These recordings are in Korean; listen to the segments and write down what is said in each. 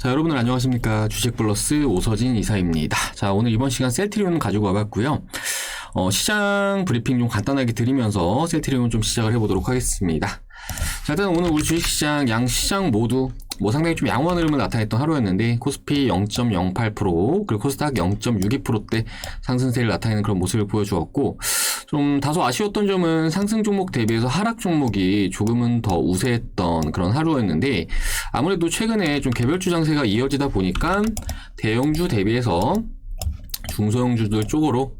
자, 여러분들 안녕하십니까. 주식플러스 오서진 이사입니다. 자, 오늘 이번 시간 셀트리온 가지고 와봤고요. 어, 시장 브리핑 좀 간단하게 드리면서 셀트리온 좀 시작을 해보도록 하겠습니다. 자, 일단 오늘 우리 주식시장, 양시장 모두 뭐 상당히 좀 양호한 흐름을 나타냈던 하루였는데 코스피 0.08% 그리고 코스닥 0.62%대 상승세를 나타내는 그런 모습을 보여주었고 좀 다소 아쉬웠던 점은 상승 종목 대비해서 하락 종목이 조금은 더 우세했던 그런 하루였는데 아무래도 최근에 좀 개별주 장세가 이어지다 보니까 대형주 대비해서 중소형주들 쪽으로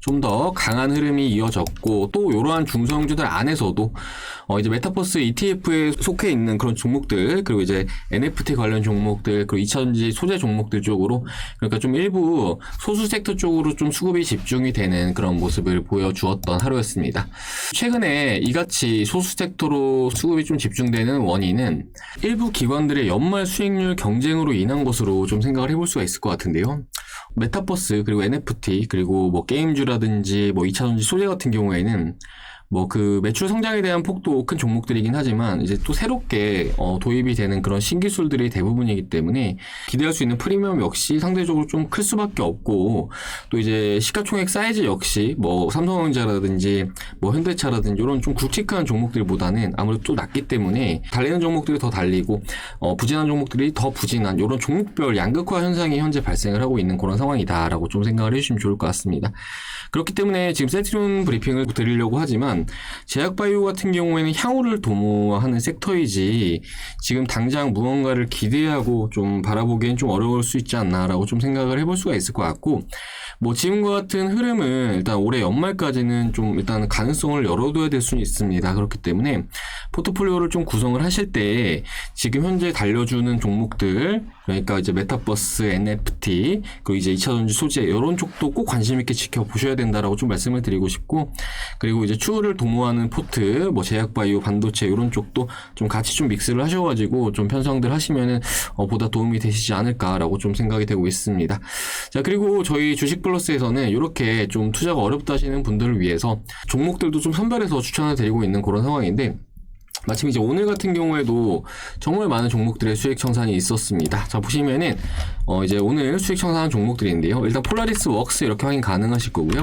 좀 더 강한 흐름이 이어졌고 또 이러한 중소형주들 안에서도 어 이제 메타버스 ETF에 속해 있는 그런 종목들 그리고 이제 NFT 관련 종목들 그리고 2차전지 소재 종목들 쪽으로 그러니까 좀 일부 소수 섹터 쪽으로 좀 수급이 집중이 되는 그런 모습을 보여주었던 하루였습니다. 최근에 이같이 소수 섹터로 수급이 좀 집중되는 원인은 일부 기관들의 연말 수익률 경쟁으로 인한 것으로 좀 생각을 해볼 수가 있을 것 같은데요. 메타버스 그리고 NFT 그리고 뭐 게임주라든지 뭐 2차 전지 소재 같은 경우에는 뭐 그 매출 성장에 대한 폭도 큰 종목들이긴 하지만 이제 또 새롭게 어 도입이 되는 그런 신기술들이 대부분이기 때문에 기대할 수 있는 프리미엄 역시 상대적으로 좀 클 수밖에 없고 또 이제 시가총액 사이즈 역시 뭐 삼성전자라든지 뭐 현대차라든지 이런 좀 굵직한 종목들보다는 아무래도 또 낮기 때문에 달리는 종목들이 더 달리고 어 부진한 종목들이 더 부진한 이런 종목별 양극화 현상이 현재 발생을 하고 있는 그런 상황이다라고 좀 생각을 해주시면 좋을 것 같습니다. 그렇기 때문에 지금 세트론 브리핑을 드리려고 하지만 제약바이오 같은 경우에는 향후를 도모하는 섹터이지 지금 당장 무언가를 기대하고 좀 바라보기엔 좀 어려울 수 있지 않나라고 좀 생각을 해볼 수가 있을 것 같고 뭐 지금과 같은 흐름은 일단 올해 연말까지는 좀 일단 가능성을 열어둬야 될 수는 있습니다. 그렇기 때문에 포트폴리오를 좀 구성을 하실 때 지금 현재 달려주는 종목들 그러니까 이제 메타버스, NFT 그리고 이제 2차 전지 소재 이런 쪽도 꼭 관심 있게 지켜보셔야 된다라고 좀 말씀을 드리고 싶고 그리고 이제 추후를 도모하는 포트 뭐 제약바이오, 반도체 이런 쪽도 좀 같이 좀 믹스를 하셔가지고 좀 편성들 하시면은 어, 보다 도움이 되시지 않을까라고 좀 생각이 되고 있습니다. 자 그리고 저희 주식 플러스에서는 이렇게 좀 투자가 어렵다 하시는 분들을 위해서 종목들도 좀 선별해서 추천을 드리고 있는 그런 상황인데 마침 이제 오늘 같은 경우에도 정말 많은 종목들의 수익 청산이 있었습니다. 자 보시면은 어 이제 오늘 수익 청산한 종목들인데요. 일단 폴라리스 웍스 이렇게 확인 가능하실 거고요.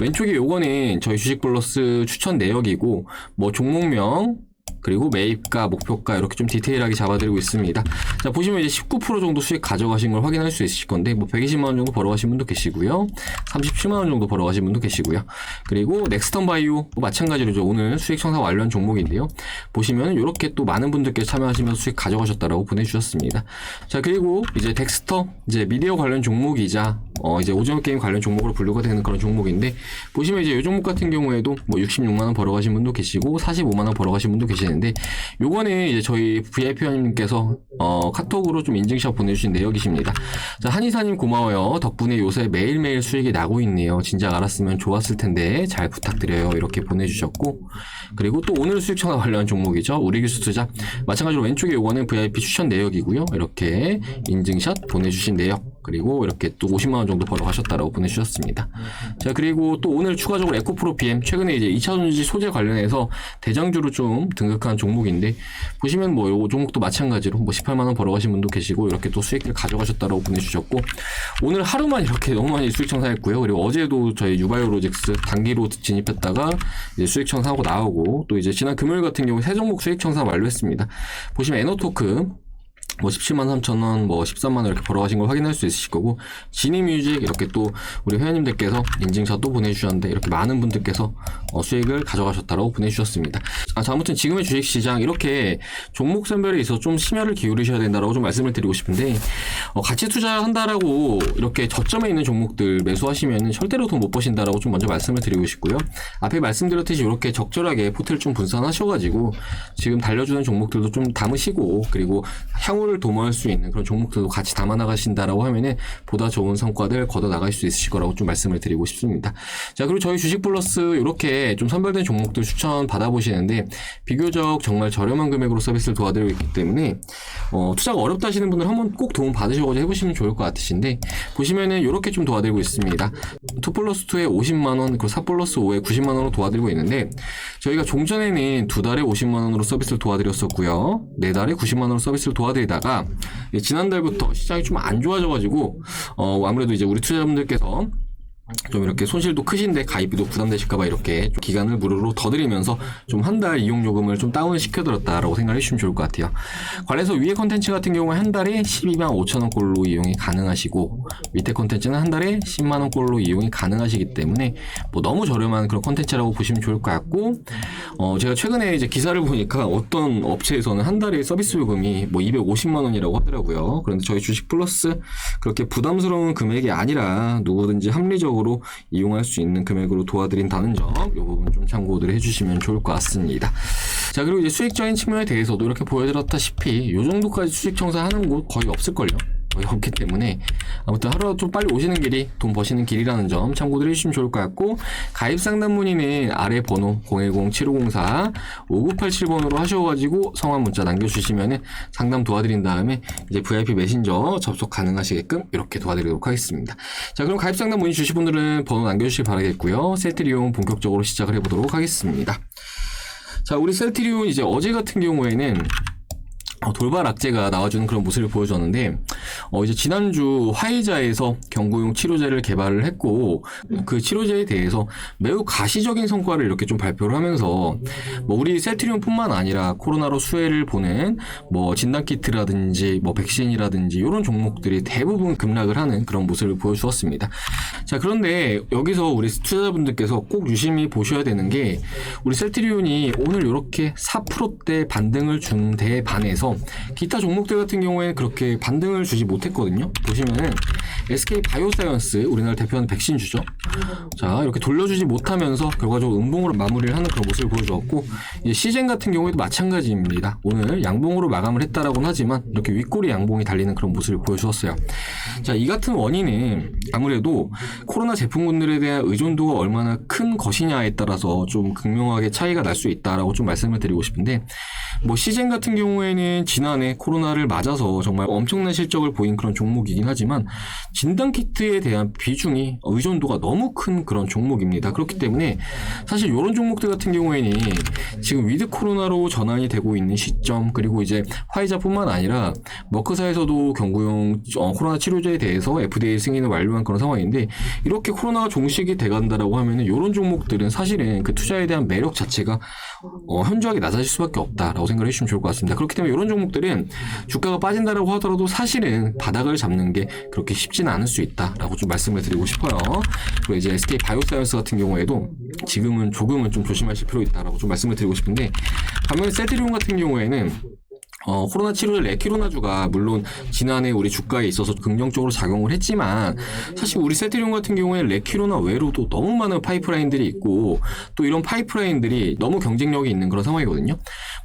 왼쪽에 요거는 저희 주식 플러스 추천 내역이고 뭐 종목명 그리고 매입가, 목표가 이렇게 좀 디테일하게 잡아드리고 있습니다. 자 보시면 이제 19% 정도 수익 가져가신 걸 확인할 수 있으실 건데 뭐 120만 원 정도 벌어가신 분도 계시고요, 37만 원 정도 벌어가신 분도 계시고요. 그리고 넥스턴 바이오 마찬가지로죠. 오늘 수익 청산 완료한 종목인데요. 보시면 이렇게 또 많은 분들께 참여하시면서 수익 가져가셨다라고 보내주셨습니다. 자 그리고 이제 덱스터 이제 미디어 관련 종목이자 어 이제 오징어 게임 관련 종목으로 분류가 되는 그런 종목인데 보시면 이제 이 종목 같은 경우에도 뭐 66만 원 벌어가신 분도 계시고 45만 원 벌어가신 분도 계시는 데 요거는 이제 저희 VIP 회원님께서 어 카톡으로 좀 인증샷 보내주신 내역이십니다. 자 한이사님 고마워요. 덕분에 요새 매일매일 수익이 나고 있네요. 진작 알았으면 좋았을 텐데 잘 부탁드려요. 이렇게 보내주셨고 그리고 또 오늘 수익 청산 관련 종목이죠. 우리 기수 투자 마찬가지로 왼쪽에 요거는 VIP 추천 내역이고요. 이렇게 인증샷 보내주신 내역 그리고 이렇게 또 50만 원 정도 벌어 가셨다라고 보내주셨습니다. 자 그리고 또 오늘 추가적으로 에코프로 PM 최근에 이제 2차 전지 소재 관련해서 대장주로 좀 등극한 종목인데 보시면 뭐 요거 종목도 마찬가지로 뭐 18만 원 벌어 가신 분도 계시고 이렇게 또 수익을 가져가셨다라고 보내주셨고 오늘 하루만 이렇게 너무 많이 수익 청산했고요. 그리고 어제도 저희 유바이오로직스 단기로 진입했다가 이제 수익 청산하고 나오고 또 이제 지난 금요일 같은 경우 세 종목 수익 청산 완료했습니다. 보시면 에너토크 뭐 17만 3천 원, 뭐 13만 원 이렇게 벌어가신 걸 확인할 수 있으실 거고 지니뮤직 이렇게 또 우리 회원님들께서 인증샷 또 보내주셨는데 이렇게 많은 분들께서 어, 수익을 가져가셨다고 보내주셨습니다. 아, 자, 아무튼 지금의 주식시장 이렇게 종목 선별에 있어 좀 심혈을 기울이셔야 된다라고 좀 말씀을 드리고 싶은데 어, 같이 투자한다라고 이렇게 저점에 있는 종목들 매수하시면 절대로 돈 못 버신다라고 좀 먼저 말씀을 드리고 싶고요. 앞에 말씀드렸듯이 이렇게 적절하게 포트를 좀 분산하셔가지고 지금 달려주는 종목들도 좀 담으시고 그리고 향후 를 도모할 수 있는 그런 종목들도 같이 담아 나가신다라고 하면은 보다 좋은 성과들 걷어 나갈 수 있으실 거라고 좀 말씀을 드리고 싶습니다. 자 그리고 저희 주식 플러스 이렇게 좀 선별된 종목들 추천 받아보시는데 비교적 정말 저렴한 금액으로 서비스를 도와드리고 있기 때문에 어, 투자가 어렵다 하시는 분들 한번 꼭 도움 받으셔가지고 해보시면 좋을 것 같으신데 보시면은 이렇게 좀 도와드리고 있습니다. 2 플러스 2에 50만 원, 그리고 4 플러스 5에 90만 원으로 도와드리고 있는데 저희가 종전에는 두 달에 50만 원으로 서비스를 도와드렸었고요. 네 달에 90만 원으로 서비스를 도와드리다 가 예, 지난달부터 시장이 좀 안 좋아져가지고 어, 아무래도 이제 우리 투자자분들께서 좀 이렇게 손실도 크신데 가입비도 부담되실까봐 이렇게 좀 기간을 무료로 더 드리면서 좀 한 달 이용 요금을 좀 다운을 시켜드렸다라고 생각해 주시면 좋을 것 같아요. 관련해서 위에 컨텐츠 같은 경우는 한 달에 12만 5천 원 꼴로 이용이 가능하시고 밑에 컨텐츠는 한 달에 10만 원 꼴로 이용이 가능하시기 때문에 뭐 너무 저렴한 그런 컨텐츠라고 보시면 좋을 것 같고 어 제가 최근에 이제 기사를 보니까 어떤 업체에서는 한 달에 서비스 요금이 뭐 250만 원이라고 하더라고요. 그런데 저희 주식 플러스 그렇게 부담스러운 금액이 아니라 누구든지 합리적으로 이용할 수 있는 금액으로 도와드린다는 점, 이 부분 좀 참고들 해주시면 좋을 것 같습니다. 자, 그리고 이제 수익적인 측면에 대해서도 이렇게 보여드렸다시피, 이 정도까지 수익 청산하는 곳 거의 없을걸요? 없기 때문에 아무튼 하루라도 좀 빨리 오시는 길이 돈 버시는 길이라는 점 참고들 해주시면 좋을 것 같고 가입 상담 문의는 아래 번호 010-7504-5987번으로 하셔가지고 성함 문자 남겨주시면은 상담 도와드린 다음에 이제 VIP 메신저 접속 가능하시게끔 이렇게 도와드리도록 하겠습니다. 자 그럼 가입 상담 문의 주실 분들은 번호 남겨주시기 바라겠고요. 셀트리온 본격적으로 시작을 해보도록 하겠습니다. 자 우리 셀트리온 이제 어제 같은 경우에는 어, 돌발 악재가 나와주는 그런 모습을 보여줬는데 어, 이제 지난주 화이자에서 경구용 치료제를 개발을 했고 그 치료제에 대해서 매우 가시적인 성과를 이렇게 좀 발표를 하면서 뭐 우리 셀트리온뿐만 아니라 코로나로 수혜를 보는 뭐 진단 키트라든지 뭐 백신이라든지 이런 종목들이 대부분 급락을 하는 그런 모습을 보여주었습니다. 자 그런데 여기서 우리 투자자분들께서 꼭 유심히 보셔야 되는 게 우리 셀트리온이 오늘 이렇게 4%대 반등을 준 데에 반해서 기타 종목들 같은 경우에는 그렇게 반등을 주지 못했거든요. 보시면은 SK 바이오사이언스 우리나라 대표하는 백신 주죠. 자 이렇게 돌려주지 못하면서 결과적으로 음봉으로 마무리를 하는 그런 모습을 보여주었고 이제 시젠 같은 경우에도 마찬가지입니다. 오늘 양봉으로 마감을 했다라고는 하지만 이렇게 윗꼬리 양봉이 달리는 그런 모습을 보여주었어요. 자 이 같은 원인은 아무래도 코로나 제품군들에 대한 의존도가 얼마나 큰 것이냐에 따라서 좀 극명하게 차이가 날 수 있다라고 좀 말씀을 드리고 싶은데 뭐 시젠 같은 경우에는 지난해 코로나를 맞아서 정말 엄청난 실적을 보인 그런 종목이긴 하지만 진단 키트에 대한 비중이 의존도가 너무 큰 그런 종목입니다. 그렇기 때문에 사실 이런 종목들 같은 경우에는 지금 위드 코로나로 전환이 되고 있는 시점 그리고 이제 화이자뿐만 아니라 머크사에서도 경구용 어, 코로나 치료제에 대해서 FDA 승인을 완료한 그런 상황인데 이렇게 코로나가 종식이 돼간다라고 하면은 이런 종목들은 사실은 그 투자에 대한 매력 자체가 어, 현저하게 낮아질 수밖에 없다라고 생각을 해주시면 좋을 것 같습니다. 그렇기 때문에 이런 종목들은 주가가 빠진다라고 하더라도 사실은 바닥을 잡는 게 그렇게 쉽지는 않을 수 있다라고 좀 말씀을 드리고 싶어요. 그리고 이제 SK 바이오사이언스 같은 경우에도 지금은 조금은 좀 조심하실 필요 있다라고 좀 말씀을 드리고 싶은데 반면에 셀트리온 같은 경우에는 어, 코로나 치료제 레키로나주가 물론 지난해 우리 주가에 있어서 긍정적으로 작용을 했지만 사실 우리 세트리온 같은 경우에 레키로나 외로도 너무 많은 파이프라인들이 있고 또 이런 파이프라인들이 너무 경쟁력이 있는 그런 상황이거든요.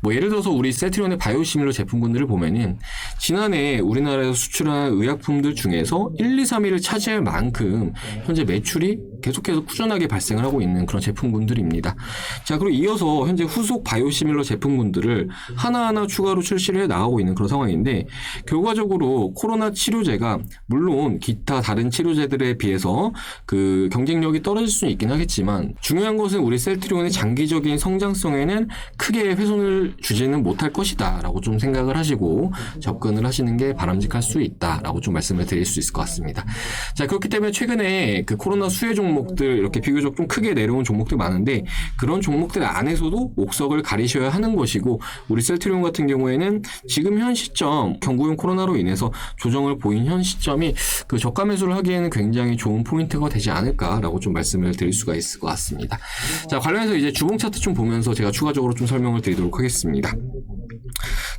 뭐 예를 들어서 우리 세트리온의 바이오시밀러 제품군들을 보면은 지난해 우리나라에서 수출한 의약품들 중에서 1, 2, 3위를 차지할 만큼 현재 매출이 계속해서 꾸준하게 발생을 하고 있는 그런 제품군들입니다. 자, 그리고 이어서 현재 후속 바이오시밀러 제품군들을 하나하나 추가로 출시를 해 나가고 있는 그런 상황인데 결과적으로 코로나 치료제가 물론 기타 다른 치료제들에 비해서 그 경쟁력이 떨어질 수는 있긴 하겠지만 중요한 것은 우리 셀트리온의 장기적인 성장성에는 크게 훼손을 주지는 못할 것이다라고 좀 생각을 하시고 접근을 하시는 게 바람직할 수 있다라고 좀 말씀을 드릴 수 있을 것 같습니다. 자, 그렇기 때문에 최근에 그 코로나 수혜 종 목들 이렇게 비교적 좀 크게 내려온 종목들 많은데 그런 종목들 안에서도 옥석을 가리셔야 하는 것이고 우리 셀트리온 같은 경우에는 지금 현 시점 경구용 코로나로 인해서 조정을 보인 현 시점이 그 저가 매수를 하기에는 굉장히 좋은 포인트가 되지 않을까라고 좀 말씀을 드릴 수가 있을 것 같습니다. 자, 관련해서 이제 주봉 차트 좀 보면서 제가 추가적으로 좀 설명을 드리도록 하겠습니다.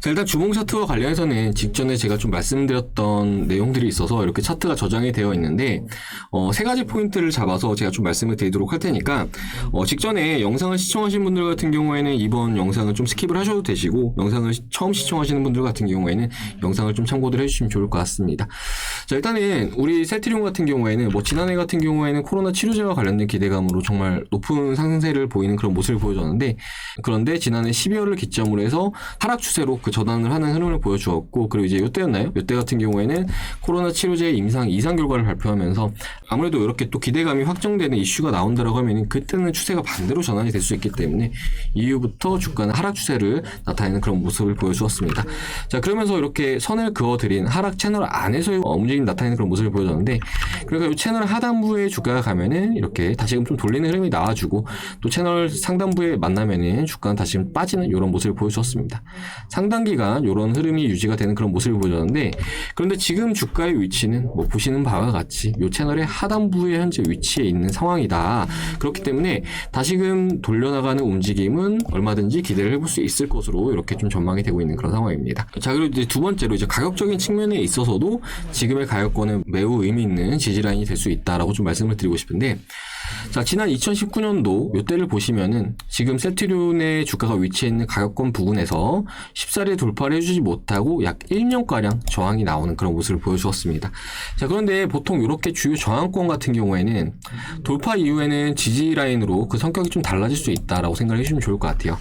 자, 일단 주봉 차트와 관련해서는 직전에 제가 좀 말씀드렸던 내용들이 있어서 이렇게 차트가 저장이 되어 있는데 어, 세 가지 포인트를 잡아서 제가 좀 말씀을 드리도록 할 테니까 어, 직전에 영상을 시청하신 분들 같은 경우에는 이번 영상은 좀 스킵을 하셔도 되시고 영상을 시- 처음 시청하시는 분들 같은 경우에는 영상을 좀 참고들 해주시면 좋을 것 같습니다. 자 일단은 우리 세트리온 같은 경우에는 뭐 지난해 같은 경우에는 코로나 치료제와 관련된 기대감으로 정말 높은 상승세를 보이는 그런 모습을 보여줬는데 그런데 지난해 12월을 기점으로 해서 하락 추세로 그그 전환을 하는 흐름을 보여주었고 그리고 이제 이때였나요? 이때 같은 경우에는 코로나 치료제 임상 이상 결과를 발표하면서 아무래도 이렇게 또 기대감이 확정되는 이슈가 나온다라고 하면 그때는 추세가 반대로 전환이 될 수 있기 때문에 이후부터 주가는 하락 추세를 나타내는 그런 모습을 보여주었습니다. 자 그러면서 이렇게 선을 그어드린 하락 채널 안에서의 어, 움직임 나타내는 그런 모습을 보여줬는데 그러니까 이 채널 하단부에 주가가 가면은 이렇게 다시금 좀 돌리는 흐름이 나와주고 또 채널 상단부에 만나면은 주가는 다시금 빠지는 이런 모습을 보여주었습니다. 상당 기간 이런 흐름이 유지가 되는 그런 모습을 보여줬는데 그런데 지금 주가의 위치는 뭐 보시는 바와 같이 이 채널의 하단부에 현재 위치해 있는 상황이다. 그렇기 때문에 다시금 돌려나가는 움직임은 얼마든지 기대를 해볼 수 있을 것으로 이렇게 좀 전망이 되고 있는 그런 상황입니다. 자 그리고 이제 두 번째로 이제 가격적인 측면에 있어서도 지금의 가격권은 매우 의미 있는 지지라인이 될 수 있다라고 좀 말씀을 드리고 싶은데 자, 지난 2019년도 요때를 보시면은 지금 셀트리온의 주가가 위치해 있는 가격권 부근에서 14를 돌파를 해주지 못하고 약 1년가량 저항이 나오는 그런 모습을 보여주었습니다. 자, 그런데 보통 이렇게 주요 저항권 같은 경우에는 돌파 이후에는 지지 라인으로 그 성격이 좀 달라질 수 있다라고 생각을 해주시면 좋을 것 같아요.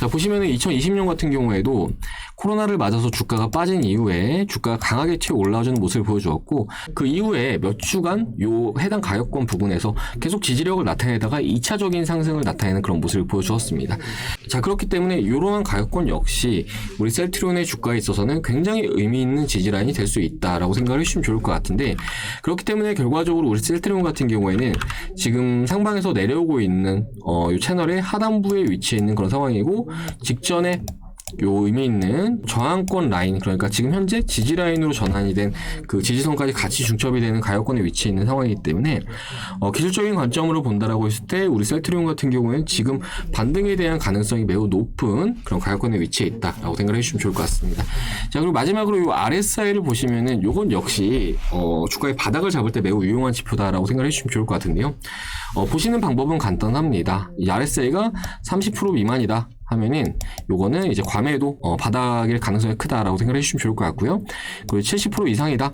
자, 보시면은 2020년 같은 경우에도 코로나를 맞아서 주가가 빠진 이후에 주가가 강하게 튀어 올라오는 모습을 보여주었고 그 이후에 몇 주간 요 해당 가격권 부근에서 계속 지지력을 나타내다가 2차적인 상승을 나타내는 그런 모습을 보여주었습니다. 자 그렇기 때문에 이러한 가격권 역시 우리 셀트리온의 주가에 있어서는 굉장히 의미 있는 지지라인이 될 수 있다라고 생각을 해주시면 좋을 것 같은데 그렇기 때문에 결과적으로 우리 셀트리온 같은 경우에는 지금 상방에서 내려오고 있는 어, 이 채널의 하단부에 위치해 있는 그런 상황이고 직전에 요 의미 있는 저항권 라인 그러니까 지금 현재 지지 라인으로 전환이 된 그 지지선까지 같이 중첩이 되는 가격권에 위치해 있는 상황이기 때문에 어, 기술적인 관점으로 본다라고 했을 때 우리 셀트리온 같은 경우에는 지금 반등에 대한 가능성이 매우 높은 그런 가격권에 위치해 있다라고 생각을 해주시면 좋을 것 같습니다. 자 그리고 마지막으로 요 RSI를 보시면은 요건 역시 어, 주가의 바닥을 잡을 때 매우 유용한 지표다라고 생각을 해주시면 좋을 것 같은데요. 어, 보시는 방법은 간단합니다. 이 RSI가 30% 미만이다. 하면은 요거는 이제 과매도 어, 바닥일 가능성이 크다라고 생각을 해주시면 좋을 것 같고요. 그리고 70% 이상이다.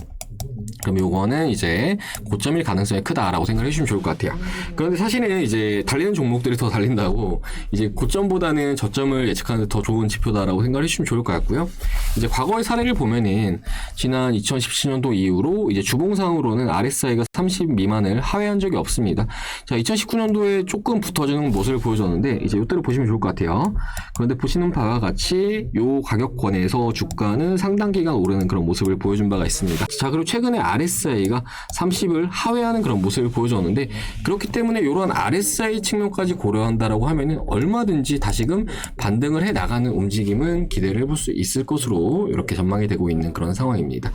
그럼 요거는 이제 고점일 가능성이 크다라고 생각을 해주시면 좋을 것 같아요. 그런데 사실은 이제 달리는 종목들이 더 달린다고 이제 고점보다는 저점을 예측하는 데더 좋은 지표다라고 생각을 해주시면 좋을 것 같고요. 이제 과거의 사례를 보면은 지난 2017년도 이후로 이제 주봉상으로는 RSI가 30 미만을 하회한 적이 없습니다. 자, 2019년도에 조금 붙어주는 모습을 보여줬는데 이제 이때를 보시면 좋을 것 같아요. 그런데 보시는 바와 같이 요 가격권에서 주가는 상당 기간 오르는 그런 모습을 보여준 바가 있습니다. 자, 그리고 최근에 RSI가 30을 하회하는 그런 모습을 보여줬는데 그렇기 때문에 이러한 RSI 측면까지 고려한다라고 하면은 얼마든지 다시금 반등을 해 나가는 움직임은 기대를 해볼 수 있을 것으로 이렇게 전망이 되고 있는 그런 상황입니다.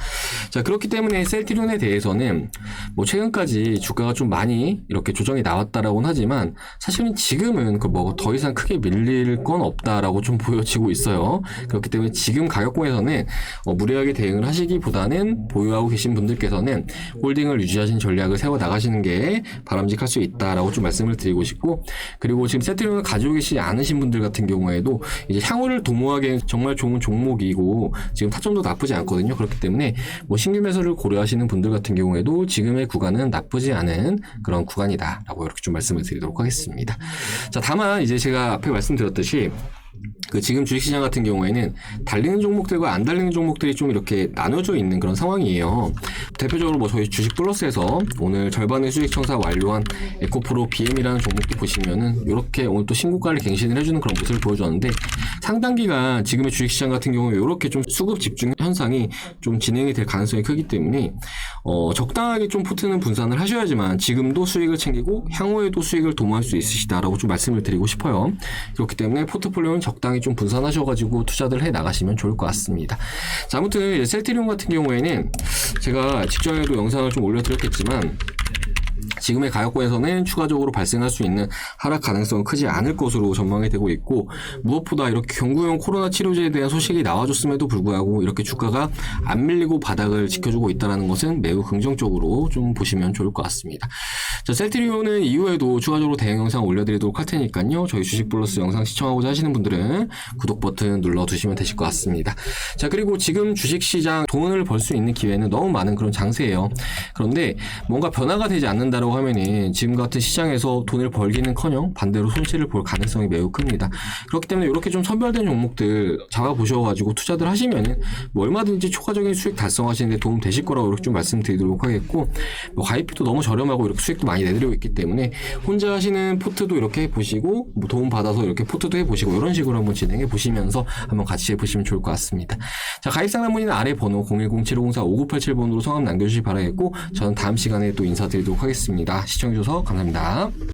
자, 그렇기 때문에 셀트리온에 대해서는 뭐 최근까지 주가가 좀 많이 이렇게 조정이 나왔다라고는 하지만 사실은 지금은 그 뭐 더 이상 크게 밀릴 건 없다라고 좀 보여지고 있어요. 그렇기 때문에 지금 가격권에서는 어, 무리하게 대응을 하시기보다는 보유하고 계신 분들께서는 홀딩을 유지하신 전략을 세워 나가시는 게 바람직할 수 있다라고 좀 말씀을 드리고 싶고 그리고 지금 세트리온을 가지고 계시지 않으신 분들 같은 경우에도 이제 향후를 도모하기엔 정말 좋은 종목이고 지금 타점도 나쁘지 않거든요. 그렇기 때문에 뭐 신규 매수를 고려하시는 분들 같은 경우에도 지금의 구간은 나쁘지 않은 그런 구간이다라고 이렇게 좀 말씀을 드리도록 하겠습니다. 자, 다만 이제 제가 앞에 말씀드렸듯이 그 지금 주식시장 같은 경우에는 달리는 종목들과 안 달리는 종목들이 좀 이렇게 나눠져 있는 그런 상황이에요. 대표적으로 뭐 저희 주식 플러스에서 오늘 절반의 수익 청사 완료한 에코프로 BM이라는 종목도 보시면은 이렇게 오늘 또 신고가를 갱신을 해주는 그런 모습을 보여줬는데 상당 기간 지금의 주식시장 같은 경우에 이렇게 좀 수급 집중 현상이 좀 진행이 될 가능성이 크기 때문에 어, 적당하게 좀 포트는 분산을 하셔야지만 지금도 수익을 챙기고 향후에도 수익을 도모할 수 있으시다라고 좀 말씀을 드리고 싶어요. 그렇기 때문에 포트폴리오는 적당히 좀 분산하셔가지고 투자들 해 나가시면 좋을 것 같습니다. 자, 아무튼 셀트리온 같은 경우에는 제가 직전에도 영상을 좀 올려드렸겠지만 지금의 가격권에서는 추가적으로 발생할 수 있는 하락 가능성은 크지 않을 것으로 전망이 되고 있고 무엇보다 이렇게 경구용 코로나 치료제에 대한 소식이 나와줬음에도 불구하고 이렇게 주가가 안 밀리고 바닥을 지켜주고 있다는 것은 매우 긍정적으로 좀 보시면 좋을 것 같습니다. 자, 셀트리온은 이후에도 추가적으로 대응 영상 올려드리도록 할 테니까요. 저희 주식 플러스 영상 시청하고자 하시는 분들은 구독 버튼 눌러두시면 되실 것 같습니다. 자, 그리고 지금 주식시장 돈을 벌 수 있는 기회는 너무 많은 그런 장세예요. 그런데 뭔가 변화가 되지 않는다 보신다고 하면은 지금 같은 시장에서 돈을 벌기는커녕 반대로 손실을 볼 가능성이 매우 큽니다. 그렇기 때문에 이렇게 좀 선별된 종목들 잡아 보셔가지고 투자들 하시면은 뭐 얼마든지 초과적인 수익 달성하시는데 도움 되실 거라고 이렇게 좀 말씀드리도록 하겠고 뭐 가입비도 너무 저렴하고 이렇게 수익도 많이 내드리고 있기 때문에 혼자 하시는 포트도 이렇게 보시고 뭐 도움 받아서 이렇게 포트도 해보시고 이런 식으로 한번 진행해 보시면서 한번 같이 해보시면 좋을 것 같습니다. 자 가입 상담 문의는 아래 번호 010-7504-5987번으로 성함 남겨주시기 바라겠고 저는 다음 시간에 또 인사드리도록 하겠 습니다. 시청해주셔서 감사합니다.